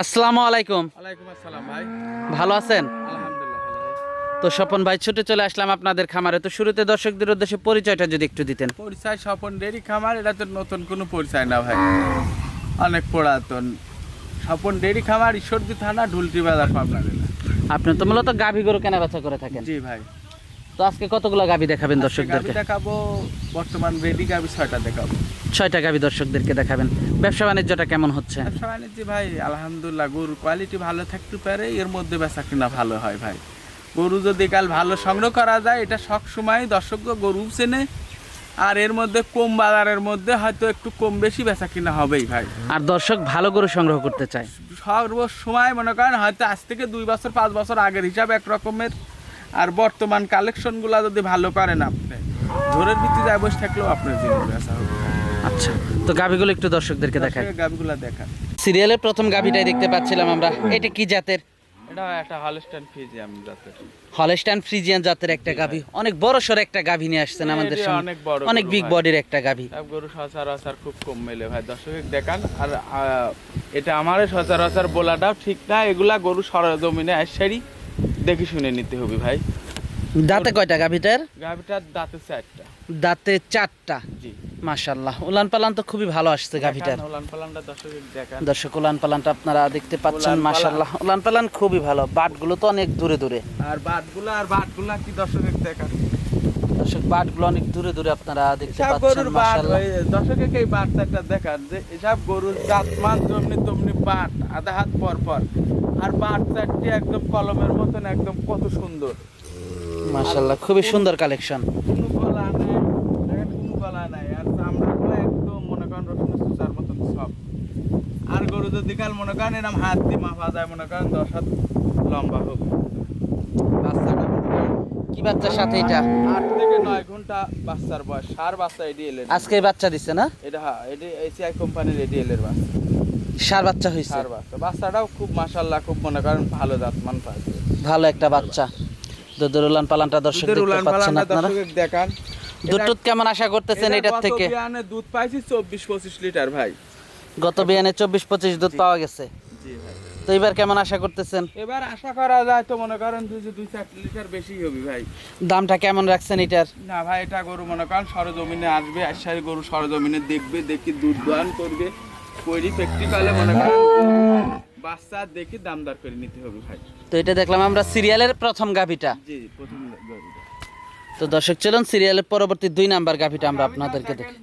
আসসালামু আলাইকুম। ওয়ালাইকুম আসসালাম ভাই। ভালো আছেন? তো স্বপন ভাই ছুটে চলে আসলাম আপনাদের খামারে। তো শুরুতে দর্শকদের উদ্দেশ্যে পরিচয়টা যদি একটু দিতেন। পরিচয় স্বপন ডেরি খামার এটা তো নতুন কোনো পরিচয় না ভাই। অনেক পুরাতন। স্বপন ডেরি খামার ঈশ্বরদী থানা ঢুলটি বাজার পাবনা আপনি তো মূলত গাভী গরু কেনা বেচা করে থাকেন। জি ভাই। তো আজকে কতগুলো গাভী দেখাবেন গাবি দর্শকদেরকে? দেখাবো বর্তমান রেডি গাবি ছয়টা দেখাবো। ছয়টা গাভী দর্শকদেরকে দেখাবেন। ব্যবসা বাণিজ্যটা কেমন হচ্ছে? ব্যবসা বাণিজ্য ভাই আলহামদুলিল্লাহ গরুর কোয়ালিটি ভালো থাকতে পারে এর মধ্যে বেচা কিনা ভালো হয় ভাই। গরু যদি কাল ভালো সংগ্রহ করা যায় এটা সব সময় দর্শক গরু চেনে। আর এর মধ্যে কম বাজারের মধ্যে হয়তো একটু কম বেশি বেচা কিনা হবেই ভাই। আর দর্শক ভালো গরু সংগ্রহ করতে চায়। সর্ব সময় মনে করেন হয়তো আজ থেকে দুই বছর পাঁচ বছর আগের হিসাব এক রকমের আর বর্তমান কালেকশনগুলো যদি ভালো করেন আপনি ঝোরের ভিত্তি যায় বসে থাকলেও আপনার জিনিস বেচা হবে। আচ্ছা তো গাভীগুলো একটু দর্শকদেরকে দেখাই। গাবিগুলো দেখা সিরিয়ালের প্রথম গাভীটাই দেখতে পাচ্ছিলাম আমরা। এটা কি জাতের? এটা একটা হলস্টাইন ফিজিয়াম জাতের। হলস্টাইন ফ্রিজিয়ান জাতের একটা গাভী অনেক বড় একটা নিয়ে আসছেন আমাদের সামনে অনেক বড় অনেক বিগ বডির একটা গরু সচরাচর খুব কম মেলে ভাই। দর্শক দেখান। আর এটা সচরাচর বলাটাও ঠিক না। এগুলা গরু সরজমিনে আসারই দেখে শুনে নিতে হবে ভাই। দাঁতে কয়টা গাভীটার? গাভিটার দাঁতে চারটা। দাঁতে চারটা? জি। মাশাল্লাহ উলান পালান তো খুবই ভালো আসছে গাভীটার। উলান পালানটা দর্শক দেখান। দর্শক উলান পালানটা আপনারা দেখতে পাচ্ছেন মাশাল্লাহ উলান পালান খুবই ভালো। বাটগুলো তো অনেক দূরে দূরে। আর বাটগুলা আর বাটগুলা কি দর্শক দেখান? দর্শক বাটগুলো অনেক দূরে দূরে আপনারা দেখতে পাচ্ছেন মাশাল্লাহ দর্শকের এই বাটটা দেখান যে এসব গরুর জাত মান যেমনি তেমনি বাট আধা হাত পর পর। আর বাট চারটি একদম কলমের মতন একদম কত সুন্দর। মাশাল্লাহ খুবই সুন্দর কালেকশন কোনো গলা নাই কোনো গলা নাই। আর চামড়াগুলো একদম মনে করেন রসুন মতন সব। আর গরু যদি কাল মনে করেন এরকম হাত দিয়ে মাপা যায় মনে করেন দশ হাত লম্বা হোক। বাচ্চাটা কি বাচ্চার সাথে এটা? আট থেকে নয় ঘণ্টা বাচ্চার বয়স সার বাচ্চা এডিএল এর আজকে বাচ্চা দিচ্ছে না? এটা হ্যাঁ এটি এসিআই কোম্পানির এডিএল এর বাচ্চা। সার বাচ্চা হয়েছে সার বাচ্চা। বাচ্চাটাও খুব মাশাল্লাহ খুব মনে করেন ভালো জাতমান পাইছে ভালো একটা বাচ্চা। দুধের উলান পালানটা দর্শক দেখতে পাচ্ছেন আপনারা? দেখান। দুধ কেমন আশা করতেছেন এটার থেকে? বিয়ানে দুধ পাইছি চব্বিশ পঁচিশ লিটার ভাই। গত বিয়ানে চব্বিশ পঁচিশ দুধ পাওয়া গেছে। জি ভাই। তো এবার কেমন আশা করতেছেন? এবার আশা করা যায় তো মনে করেন দুই দুই চার লিটার বেশি হবে ভাই। দামটা কেমন রাখছেন এটার? না ভাই এটা গরু মনে করেন সরজমিনে আসবে আসার গরু সরজমিনে দেখবে দেখি দুধ দোয়ান করবে। করি প্র্যাকটিক্যালে মনে করেন বাচ্চা দেখি দাম দর করে নিতে হবে ভাই। তো এটা দেখলাম আমরা সিরিয়ালের প্রথম গাভিটা। জি প্রথম গরুটা তো দর্শক চলুন সিরিয়ালের পরবর্তী দুই নাম্বার গাভিটা আমরা আপনাদেরকে দেখি।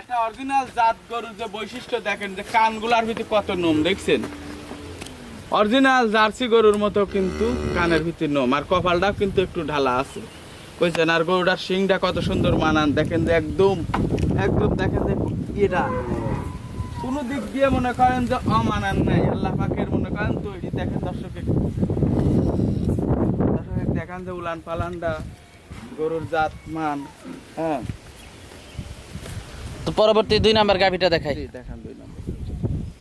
একটা অরিজিনাল জাত গরুর যে বৈশিষ্ট্য দেখেন যে কানগুলার ভিতরে কত নোম দেখছেন? অরিজিনাল জার্সি গরুর মতো কিন্তু কানের ভিতরে নোম আর কপালটাও কিন্তু একটু ঢালা আছে। বুঝছেন আর গরুটার শিংটা কত সুন্দর মানান। দেখেন যে একদম একদম দেখেন যে এটা কোনো দিক দিয়ে মনে করেন যে অমানান নাই আল্লাহ পাকের মনে করেন তৈরি। দেখেন দর্শকে দর্শকে দেখান যে উলান পালানটা গরুর জাত মান হ্যাঁ। তো পরবর্তী দুই নাম্বার গাভিটা দেখাই। দেখান দুই নম্বর।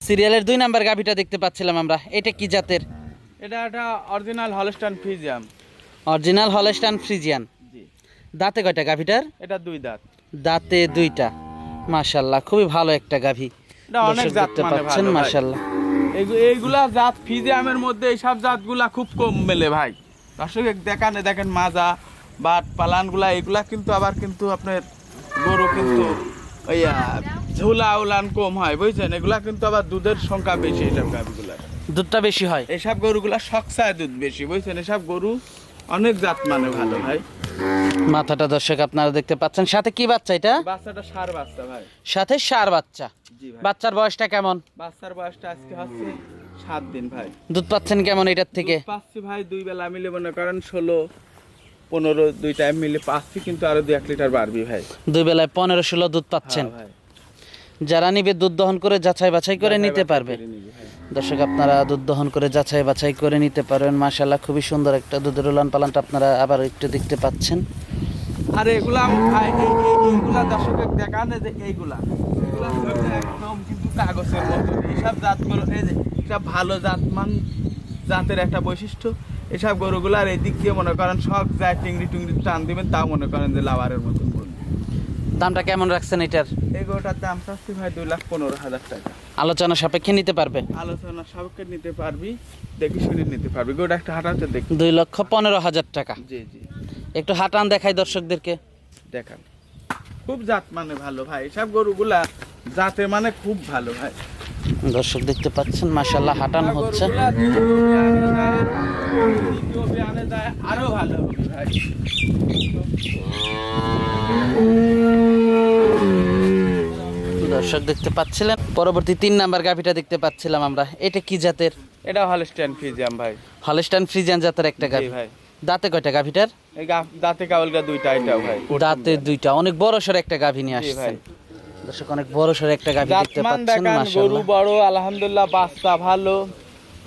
সিরিয়ালের দুই নাম্বার গাভিটা দেখতে পাচ্ছিলাম আমরা। এটা কি জাতের? এটা একটা original Holstein Friesian original Holstein Friesian জি। দাঁতে কয়টা গাভিটার? এটা দুই দাঁত। দাঁতে দুইটা। মাশাল্লাহ খুবই ভালো একটা গাভি। এটা অনেক জাত মানে পাচ্ছেন এইগুলা জাত ফিজিয়ামের মধ্যে এইসব জাতগুলা খুব কম মেলে ভাই। দর্শক দেখানে দেখেন মাজা বাট পালানগুলা এগুলা কিন্তু আবার কিন্তু আপনার গরু কিন্তু ঝুলা উলান কম হয় বুঝছেন? এগুলা কিন্তু আবার দুধের সংখ্যা বেশি গাভিগুলার। দুধটা বেশি হয়। এইসব গরুগুলা শক্সায় দুধ বেশি বুঝছেন? এসব গরু অনেক জাত মানে ভালো ভাই। মাথাটা দর্শক আপনারা দেখতে পাচ্ছেন। সাথে কি বাচ্চা এটা? বাচ্চাটা সার বাচ্চা ভাই। সাথে সার বাচ্চা। বাচ্চার বয়সটা কেমন? বাচ্চার বয়সটা আজকে হচ্ছে সাত দিন ভাই। দুধ পাচ্ছেন কেমন এটার থেকে? পাচ্ছি ভাই দুই বেলা মিলে মনে করেন ষোলো পনেরো দুই টাইম মিলে পাচ্ছি কিন্তু আরও দু এক লিটার বাড়বি ভাই। দুই বেলায় পনেরো ষোলো দুধ পাচ্ছেন। হ্যাঁ যারা নিবে দুধ দহন করে যাচাই বাছাই করে নিতে পারবে। দর্শক আপনারা দুধ দহন করে যাচাই বাছাই করে নিতে পারবেন মাশাল্লাহ খুবই সুন্দর একটা দুধের উলান পালানটা আপনারা আবার একটু দেখতে পাচ্ছেন। আর এগুলা এইগুলা দর্শকের দেখান যে এইগুলা? একদম কিন্তু কাগজের মতো। এইসব জাতগুলো এই যে সব ভালো জাতমান জাতের একটা বৈশিষ্ট্য। এসব গরুগুলার এই দিক দিয়ে মনে করেন সব যায় টিংড়ি টুংড়ি টান দিবেন তাও মনে করেন যে লাভারের মতন দামটা কেমন রাখছেন এটার? এই গরুটার দাম চাচ্ছি ভাই দুই লাখ পনেরো হাজার টাকা। আলোচনা সাপেক্ষে নিতে পারবে? আলোচনা সাপেক্ষে নিতে পারবি দেখি শুনে নিতে পারবি। গরুটা একটা হাঁটাতে দেখি। দুই লক্ষ পনেরো হাজার টাকা। জি জি। একটু হাঁটান দেখাই দর্শকদেরকে। দেখান। খুব জাত মানে ভালো ভাই। সব গরুগুলা জাতে মানে খুব ভালো ভাই। দর্শক দেখতে পাচ্ছেন মাসাল্লাহ হাঁটানো হচ্ছে। আরও ভালো ভাই। দর্শক দেখতে পাচ্ছিলেন। পরবর্তী তিন নাম্বার গাভিটা দেখতে পাচ্ছিলাম আমরা। এটা কি জাতের? এটা হল স্ট্যান্ড ফিজিয়াম ভাই। হলস্টাইন ফ্রিজিয়ান জাতের একটা গাভি। ভাই। দাঁতে কয়টা গাভিটার? এই দাঁতে কাবলকা দুইটা এটাও ভাই। দাঁতে দুইটা। অনেক বড় সড় একটা গাভি নিয়ে আসছেন। দর্শক অনেক বড় সড় একটা গাভি দেখতে পাচ্ছেন দেখান গরু বড় আলহামদুলিল্লাহ বাচ্চা ভালো।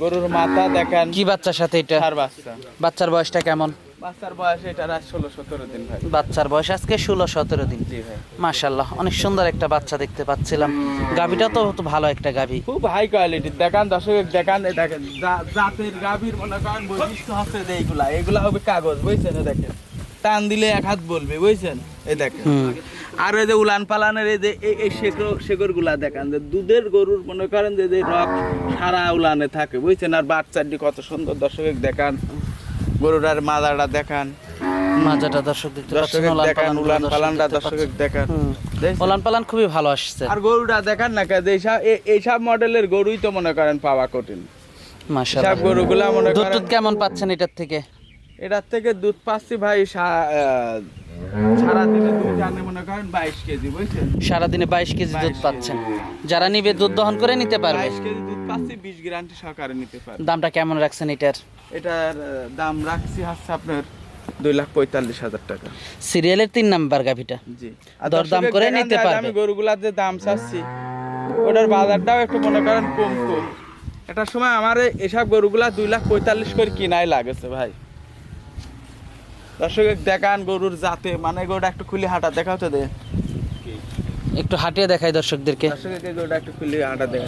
গরুর মাথা দেখেন। কি বাচ্চার সাথে এটা? চার বাচ্চা। বাচ্চার বয়সটা কেমন? বাচ্চার বয়স এটা ষোলো সতেরো দিন ভাই। বাচ্চার বয়স আজকে ষোলো সতেরো দিন। জি ভাই। মাশাল্লাহ অনেক সুন্দর একটা বাচ্চা দেখতে পাচ্ছিলাম। গাভিটা তো ভালো একটা গাভি। খুব হাই কোয়ালিটির দেখান দর্শক দেখান দেখেন জাতের গাভীর মনে করেন বৈশিষ্ট্য হচ্ছে যে এইগুলা। এগুলা হবে কাগজ বুঝছেন দেখেন। টান দিলে এক হাত বলবে বুঝছেন এই দেখেন। আর এই যে উলান পালানের এই যে এই- এই শেকড় শেকড়গুলা দেখান যে দুধের গরুর মনে করেন যে যে রক সারা উলানে থাকে বুঝছেন আর বাচ্চাটি কত সুন্দর দর্শক দেখান। গরুর মাজাটা দেখান। মাজাটা দর্শক দেখতে পাচ্ছেন দেখান পালান উলান পালানটা দর্শক দেখান। উলান পালান খুবই ভালো আসছে। আর গরুটা দেখান না কেন? এইসব মডেলের গরুই তো মনে করেন পাওয়া কঠিন। মাশাআল্লাহ। সব গরুগুলা মনে দুধ করেন দুধ কেমন পাচ্ছেন এটার থেকে? এটার থেকে দুধ পাচ্ছি ভাই সারাদিনে বাইশ কেজি দুধ পাচ্ছেন। যারা নিবে দুধ দহন করে নিতে পারবে। কেজি দুধ পাচ্ছি বিশ গ্রান্টি সহকারে নিতে পারবে। দামটা কেমন রাখছেন এটার? এটার দাম রাখছি হচ্ছে আপনার দুই লাখ পঁয়তাল্লিশ হাজার টাকা। সিরিয়ালের তিন নাম্বার গাভিটা। জি। দরদাম দর্শকের করে নিতে পারবে। আমি গরুগুলার যে দাম চাচ্ছি ওটার বাজারটাও একটু মনে করেন কম কম। একটা সময় আমার এসব গরুগুলা দুই লাখ পঁয়তাল্লিশ করে কিনাই লাগেছে ভাই। দর্শক দেখান গরুর জাতে। মানে গরুটা একটু খুলে হাঁটা দেখাও তো দে। একটু হাঁটিয়ে দেখাই দর্শকদেরকে। দর্শককে গরুটা একটু খুলে হাঁটা দে।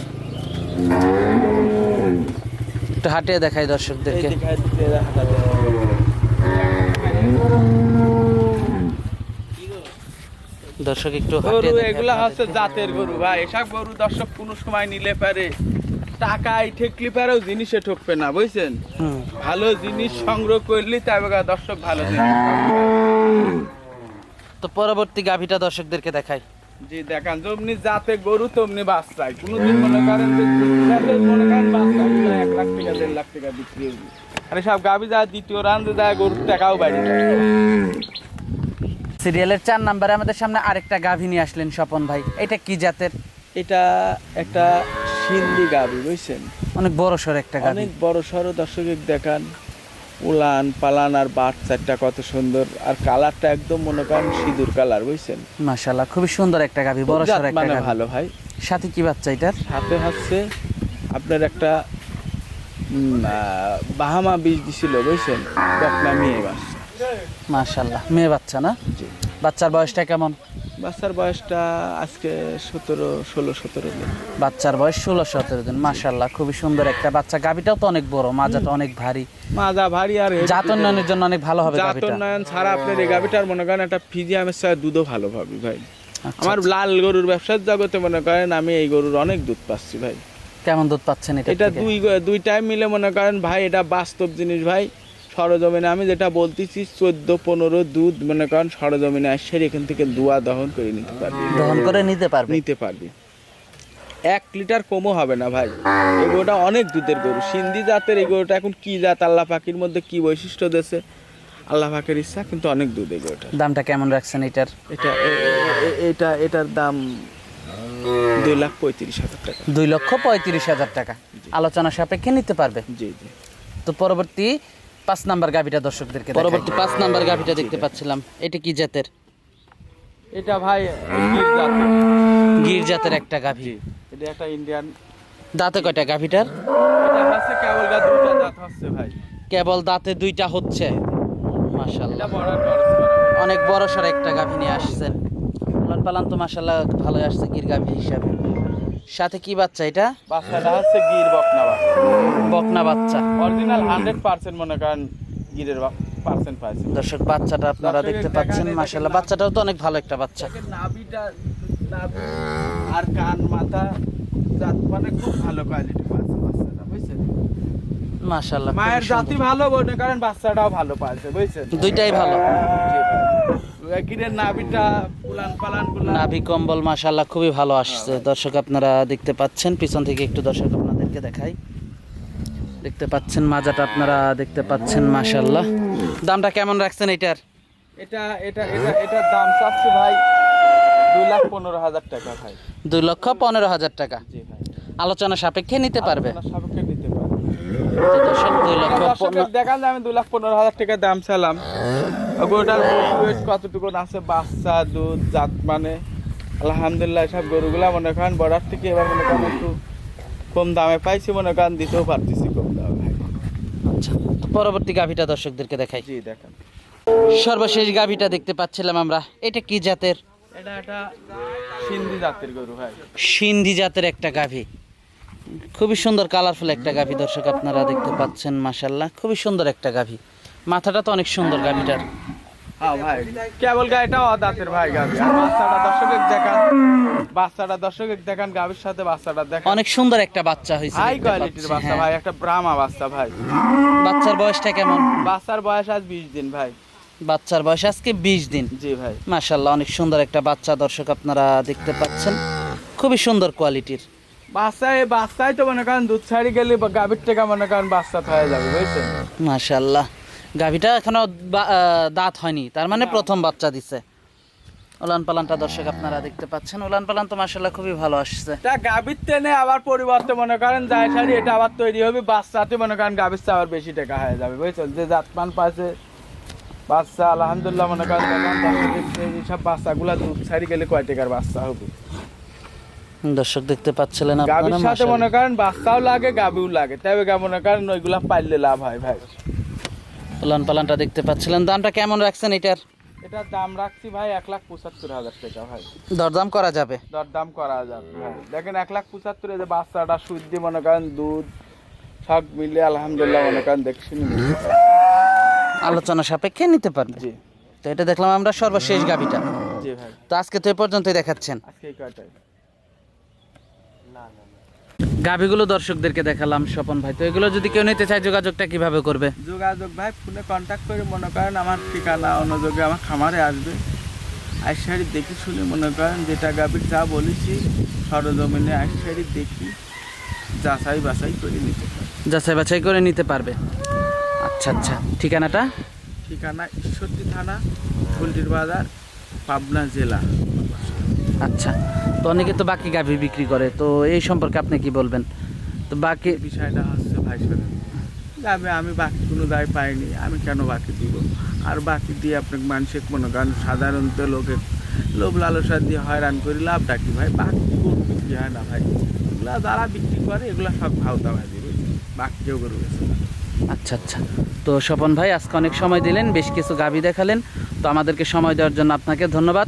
একটু হাঁটিয়ে দেখাই দর্শকদেরকে। দর্শক একটু গরু এগুলা হচ্ছে জাতের গরু ভাই। এসব গরু দর্শক কোনো সময় নিলে পারে। টাকায় ঠেকলি পারেও জিনিসে ঠকবে না বুঝছেন? ভালো জিনিস সংগ্রহ করলি তবে দর্শক ভালো জিনিস তো পরবর্তী গাভিটা দর্শকদেরকে দেখাই। জি দেখান। যেমনি জাতে গরু তেমনি বাচ্চায় কোনোদিন মনে করেন যে মনে করেন বাচ্চাগুলো এক লাখ টাকা দেড় লাখ টাকা বিক্রি হবে আরে সব গাভি যা দ্বিতীয় রান্ধে যায় গরুর টাকাও বাড়ি সিরিয়ালের চার নাম্বারে আমাদের সামনে আরেকটা গাভী নিয়ে আসলেন স্বপন ভাই। এটা কি জাতের? এটা একটা সিন্ধি গাভি বুঝছেন? অনেক বড় সড় একটা গাভি অনেক বড় সড়ো দর্শকের দেখান। উলান পালান আর বাচ্চাটা কত সুন্দর। আর কালারটা একদম মনে করেন সিঁদুর কালার বুঝছেন? মাশাআল্লাহ খুবই সুন্দর একটা গাভি বড় সড় একটা মানে ভালো ভাই। সাথে কি বাচ্চা এটার? সাথে হচ্ছে আপনার একটা বাহামা বীজ দিছিল বুঝছেন? বকনা মেয়ে বাচ্চা। মাশাআল্লাহ মেয়ে বাচ্চা না? বাচ্চার বয়সটা কেমন? বাচ্চার বয়সটা আজকে সতেরো ষোলো সতেরো দিন। বাচ্চার বয়স ষোলো সতেরো দিন মাশাআল্লাহ খুবই সুন্দর একটা বাচ্চা। গাভিটাও তো অনেক বড় মাজাটা অনেক ভারী। মাজা ভারী আর জাত উন্নয়নের জন্য অনেক ভালো হবে জাত উন্নয়ন ছাড়া আপনার এই গাভিটার মনে করেন একটা ফিজিয়ামের সাথে দুধও ভালো পাবি ভাই। আচ্ছা, আমার লাল গরুর ব্যবসার জগতে মনে করেন আমি এই গরুর অনেক দুধ পাচ্ছি ভাই। কেমন দুধ পাচ্ছেন এটা এটা দুই দুই টাইম মিলে মনে করেন ভাই এটা বাস্তব জিনিস ভাই। সরজমিনে আমি যেটা বলতেছি চোদ্দ পনেরো দুধ মনে করেন সরজমিনে আসছে এখান থেকে দুয়া দহন করে নিতে পারবি। দহন করে নিতে পারবে? নিতে পারবি। এক লিটার কমও হবে না ভাই। এই গরুটা অনেক দুধের গরু। সিন্ধি জাতের এই গরুটা এখন কি জাত? আল্লাহ পাখির মধ্যে কি বৈশিষ্ট্য দেশে আল্লাহ পাখির ইচ্ছা কিন্তু অনেক দুধ এই গরুটা দামটা কেমন রাখছেন এটার? এটা এটা এটার দাম দুই লাখ পঁয়ত্রিশ হাজার টাকা। দুই লক্ষ পঁয়ত্রিশ হাজার টাকা। আলোচনা সাপেক্ষে নিতে পারবে? জি জি। তো পরবর্তী পাঁচ নাম্বার গাভিটা দর্শকদেরকে পরবর্তী পাঁচ নাম্বার গাভিটা দেখতে পাচ্ছিলাম। এটা কি জাতের? এটা ভাই গির জাতের। একটা গাভি। এটা একটা ইন্ডিয়ান দাঁতে কয়টা গাভিটার? কেবল দুইটা দাঁত হচ্ছে ভাই। কেবল দাঁতে দুইটা হচ্ছে। মাশাল্লাহ। অনেক বড় সড় একটা গাভি নিয়ে আসছেন। উলান পালান তো মাশাল্লাহ ভালো আসছে গির গাভি হিসাবে। সাথে কি বাচ্চা এটা? বাচ্চাটা হচ্ছে গির বকনা বাচ্চা। বকনা বাচ্চা। অরিজিনাল হান্ড্রেড পার্সেন্ট মনে করেন গিরের পার্সেন্ট পাইছে। দর্শক বাচ্চাটা আপনারা দেখতে পাচ্ছেন মাশাল্লাহ বাচ্চাটাও তো অনেক ভালো একটা বাচ্চা। নাভিটা নাভি আর কান মাথা জাত মানে খুব ভালো কোয়ালিটি পাচ্ছে বাচ্চাটা বুঝছেন? মাশাল্লাহ মায়ের। জাতি ভালো মনে করেন বাচ্চাটাও ভালো পাচ্ছে বুঝছেন? দুইটাই ভালো। নাভি কম্বল মাশাল্লাহ খুবই ভালো আসছে। দর্শক আপনারা দেখতে পাচ্ছেন পিছন থেকে একটু দর্শক আপনাদেরকে দেখাই। দেখতে পাচ্ছেন মাজাটা আপনারা দেখতে পাচ্ছেন মাশাল্লাহ দামটা কেমন রাখছেন এটার? এটা এটা এটা এটার দাম চাচ্ছি ভাই দুই লাখ পনেরো হাজার টাকা ভাই। দুই লক্ষ পনেরো হাজার টাকা। আলোচনা সাপেক্ষে নিতে পারবে? সাপেক্ষে নিতে পারবে। দুই লক্ষ দেখান আমি দুই লাখ পনেরো হাজার টাকা দাম চালাম। গরুটার ওয়েট কতটুকু আছে? বাচ্চা দুধ জাত মানে আলহামদুলিল্লাহ সব গরুগুলা মনে করেন বর্ডার থেকে এবার মনে করেন একটু কম দামে পাইছি মনে করেন দিতেও পারতেছি কম দামে। আচ্ছা তো পরবর্তী গাভিটা দর্শকদেরকে দেখাই। জি দেখেন। সর্বশেষ গাভিটা দেখতে পাচ্ছিলাম আমরা। এটা কি জাতের? এটা একটা সিন্ধি জাতের গরু ভাই। সিন্ধি জাতের একটা গাভি। খুবই সুন্দর কালারফুল একটা গাভি দর্শক আপনারা দেখতে পাচ্ছেন মাশাল্লাহ খুবই সুন্দর একটা গাভি। মাথাটা তো অনেক সুন্দর গাভিটার হ্যাঁ ভাই। কেবল গাড়িটা অদাতের ভাই আর বাচ্চাটা দেখান। বাচ্চাটা দর্শকের দেখান গাবির সাথে বাচ্চাটা দেখান। অনেক সুন্দর একটা বাচ্চা হয়েছে হাই কোয়ালিটির বাচ্চা হ্যাঁ। ভাই একটা ব্রাহ্মা বাচ্চা ভাই। বাচ্চার বয়সটা কেমন? বাচ্চার বয়স আজ বিশ দিন ভাই। বাচ্চার বয়স আজকে বিশ দিন। জি ভাই। মাশাল্লাহ অনেক সুন্দর একটা বাচ্চা দর্শক আপনারা দেখতে পাচ্ছেন। খুবই সুন্দর কোয়ালিটির। বাচ্চায় বাচ্চায় তো মনে করেন দুধ ছাড়ি গেলে গাভীর থেকে মনে করেন বাচ্চা হয়ে যাবে বুঝছেন? মাশাল্লাহ গাভিটা এখনও দাঁত হয়নি। তার মানে প্রথম বাচ্চা দিছে। উলান পালানটা দর্শক আপনারা দেখতে পাচ্ছেন। উলান পালান তো মাশাল্লাহ খুবই ভালো আসছে। তা গাভীর টেনে আবার পরিবর্তে মনে করেন যায় ছাড়ি এটা আবার তৈরি হবে। বাচ্চাতে মনে করেন গাভীর আবার বেশি টাকা হয়ে যাবে বুঝছেন? যে জাতমান পাশে বাচ্চা আলহামদুলিল্লাহ মনে করেন এইসব বাচ্চাগুলা দুধ ছাড়ি গেলে কয় টাকার বাচ্চা হবে? দর্শক দেখতে পাচ্ছিলেন আপনারা গাভীর সাথে মনে করেন বাচ্চাও লাগে গাভীও লাগে। তবে মনে করেন ওইগুলা পাইলে লাভ হয় ভাই। উলান পালানটা দেখতে পাচ্ছিলেন। দামটা কেমন রাখছেন এটার? এটার দাম রাখছি ভাই এক লাখ পঁচাত্তর হাজার টাকা ভাই। দরদাম করা যাবে? দরদাম করা যাবে দেখেন এক লাখ পঁচাত্তর যে বাচ্চাটা শুদ্ধি মনে করেন দুধ সব মিলে আলহামদুলিল্লাহ মনে করেন দেখছি আলোচনা সাপেক্ষে নিতে পারবে। জি। তো এটা দেখলাম আমরা সর্বশেষ গাভিটা। জি ভাই। তো আজকে তো এ পর্যন্তই দেখাচ্ছেন। আজকে গাভিগুলো দর্শকদেরকে দেখালাম স্বপন ভাই। তো এগুলো যদি কেউ নিতে চায় যোগাযোগটা কীভাবে করবে? যোগাযোগ ভাই ফোনে কন্ট্যাক্ট করে মনে করেন আমার ঠিকানা অনুযোগে আমার খামারে আসবে। আইসারি দেখি শুনে মনে করেন যেটা গাভীর যা বলেছি সরজমিনে আইসারি দেখি যাচাই বাছাই করে নিতে পারে যাচাই বাছাই করে নিতে পারবে। আচ্ছা আচ্ছা। ঠিকানাটা? ঠিকানা ঈশ্বরদী থানা ফুলটির বাজার পাবনা জেলা। আচ্ছা তো অনেকে তো বাকি গাভি বিক্রি করে তো এই সম্পর্কে আপনি কি বলবেন? তো বাকি বিষয়টা হচ্ছে ভাই যাবে আমি বাকি কোনো দায় পাইনি আমি কেন বাকি দিব? আর বাকি দিয়ে আপনাকে মানসিক মনে করেন সাধারণত লোকের লোভ লালসা দিয়ে হয়রান করি লাভটা কি ভাই? বাকি গরু বিক্রি হয় না ভাই। এগুলা যারা বিক্রি করে এগুলো সব ভাওতা ভাজি বুঝলি বাকি কেউ বেছে আচ্ছা আচ্ছা। তো স্বপন ভাই আজকে অনেক সময় দিলেন বেশ কিছু গাভি দেখালেন তো আমাদেরকে সময় দেওয়ার জন্য আপনাকে ধন্যবাদ।